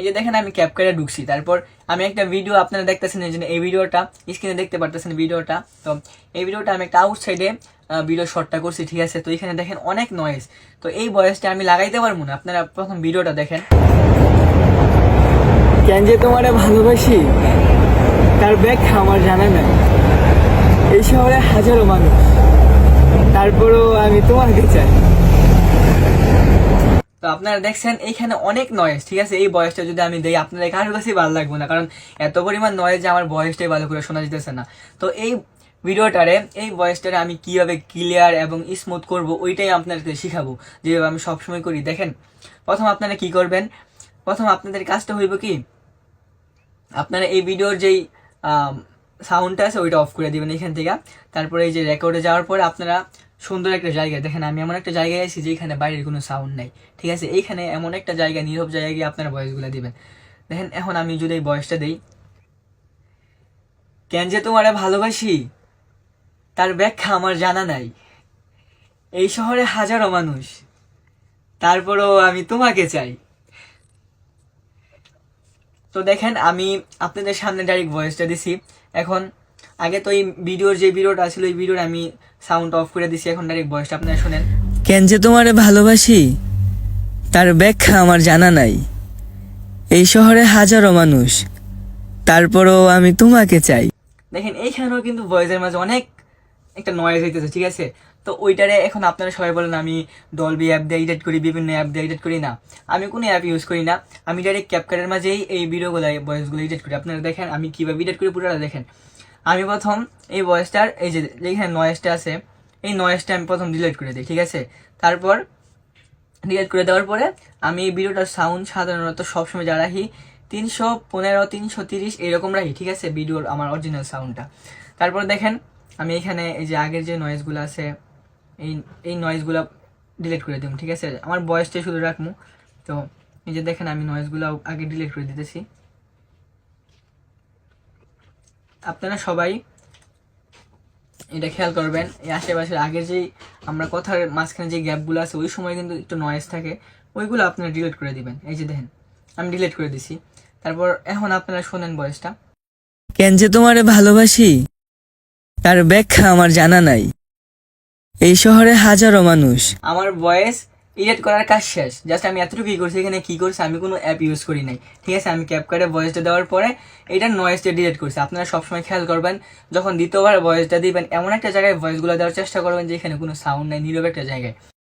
এই যে দেখেন আমি ক্যাপকারে ঢুকছি। তারপর আমি একটা ভিডিও আপনারা দেখতেছেন এই জন্য এই ভিডিওটা স্ক্রিনে দেখতে পারতেছেন ভিডিওটা তো এই ভিডিওটা আমি একটা আউটসাইডে ভিডিও শটটা করছি, ঠিক আছে? তো এখানে দেখেন অনেক নয়েজ তো এই বয়সটা আমি লাগাইতে পারব না। আপনারা প্রথম ভিডিওটা দেখেন। কেন যে তোমারে ভালোবাসি? তার ব্যাখ্যা আমার জানা নাই। এই শহরে হাজারো মানুষ। তারপরেও আমি তোমাকে চাই। তো আপনারা দেখছেন, এইখানে অনেক নয়েজ ঠিক আছে? এই বয়সটা যদি আমি দেই, আপনাদের কারোর কাছেই ভালো লাগবে না, কারণ এত পরিমাণ নয়েজ যে আমার বয়সটাই ভালো করে শোনা যেতেছে না। তো এই ভিডিওটারে, এই ভয়েসটারে আমি কীভাবে ক্লিয়ার এবং স্মুথ করব, ওইটাই আপনাদেরকে শিখাবো, যেভাবে আমি সবসময় করি। দেখেন, প্রথম আপনারা কি করবেন? প্রথম আপনাদের কাজটা হইব কি, আপনারা এই ভিডিওর যেই সাউন্ডটা আছে, ওইটা অফ করে দিবেন এখান থেকে। তারপরে এই যে রেকর্ডে যাওয়ার পরে আপনারা সুন্দর একটা জায়গা। দেখেন, আমি এমন একটা জায়গায় আছি যেখানে বাইরের কোনো সাউন্ড নাই। ঠিক আছে? এইখানে এমন একটা জায়গা নীরব জায়গায় গিয়ে আপনারা ভয়েসগুলো দিবেন। দেখেন, এখন আমি যদি এই বয়সটা দিই। কেন যে তোমারে ভালোবাসি? তার ব্যাখ্যা আমার জানা নাই। এই শহরে হাজারো মানুষ। তারপরেও আমি তোমাকে চাই। তো দেখেন, আমি আপনাদের সামনে ডাইরেক্ট ভয়েসটা দিছি। এখন আগে তো এই ভিডিওর যে ভিডিওটা ছিল এই ভিডিওর আমি সাউন্ড অফ করে দিছি এখন ডাইরেক্ট ভয়েসটা আপনারা শুনেন। কেন যে তোমারে ভালোবাসি? তার ব্যাখ্যা আমার জানা নাই। এই শহরে হাজারো মানুষ। তারপরও আমি তোমাকে চাই। দেখেন এইখানেও কিন্তু ভয়েসের মাঝে অনেক একটা নয়েজ হইতেছে ঠিক আছে? তো ওইটারে এখন আপনারা সবাই বলেন আমি ডলবি অ্যাপ দিয়ে এডিট করি বিভিন্ন অ্যাপ দিয়ে এডিট করি না। আমি কোনো অ্যাপ ইউজ করি না। আমি ডাইরেক্ট ক্যাপকারের মাঝেই এই ভিডিওগুলো ভয়েসগুলো এডিট করি। আপনারা দেখেন আমি কীভাবে এডিট করি পুরোটা দেখেন। আমি প্রথম এই ভয়েসটার এই যে যেখানে নয়েজটা আছে, এই নয়েজটা আমি প্রথম ডিলিট করে দিই, ঠিক আছে? তারপর ডিলিট করে দেওয়ার পরে আমি এই ভিডিওটার সাউন্ড সাধারণত সবসময় যা রাখি, তিনশো পনেরো, তিনশো তিরিশ, এরকম রাখি, ঠিক আছে? ভিডিওর আমার অরিজিনাল সাউন্ডটা তারপর দেখেন, আমি এখানে এই যে আগের যে নয়েজগুলো আছে, এই এই নয়েজগুলো ডিলিট করে দিব, ঠিক আছে? আমার ভয়েসটা শুধু রাখব। তো এই যে দেখেন, আমি নয়েজগুলো আগে ডিলিট করে দিতেছি। আপনারা সবাই এটা খেয়াল করবেন এই আশেপাশের আগের যেই আমরা কথার মাঝখানে যে গ্যাপগুলো আছে ওই সময় কিন্তু একটু নয়েজ থাকে ওইগুলো আপনারা ডিলিট করে দিবেন। এই যে দেখেন আমি ডিলিট করে দিছি। তারপর এখন আপনারা শোনেন বয়সটা কেন যে তোমারে ভালোবাসি? তার ব্যাখ্যা আমার জানা নাই। এই শহরে হাজারো মানুষ। আমার ভয়েস এডিট করার কাজ শেষ। জাস্ট আমি এতটুকুই করছি, এখানে কী করছি, আমি কোনো অ্যাপ ইউজ করি নাই। ঠিক আছে, আমি ক্যাপকার্টে ভয়েসটা দেওয়ার পরে এটা নয়েসটা ডিলিট করছি। আপনারা সবসময় খেয়াল করবেন, যখন দ্বিতীয়বার ভয়েসটা দিবেন, এমন একটা জায়গায় ভয়েসগুলো দেওয়ার চেষ্টা করবেন যে এখানে কোনো সাউন্ড নেই, নীরব একটা জায়গায়।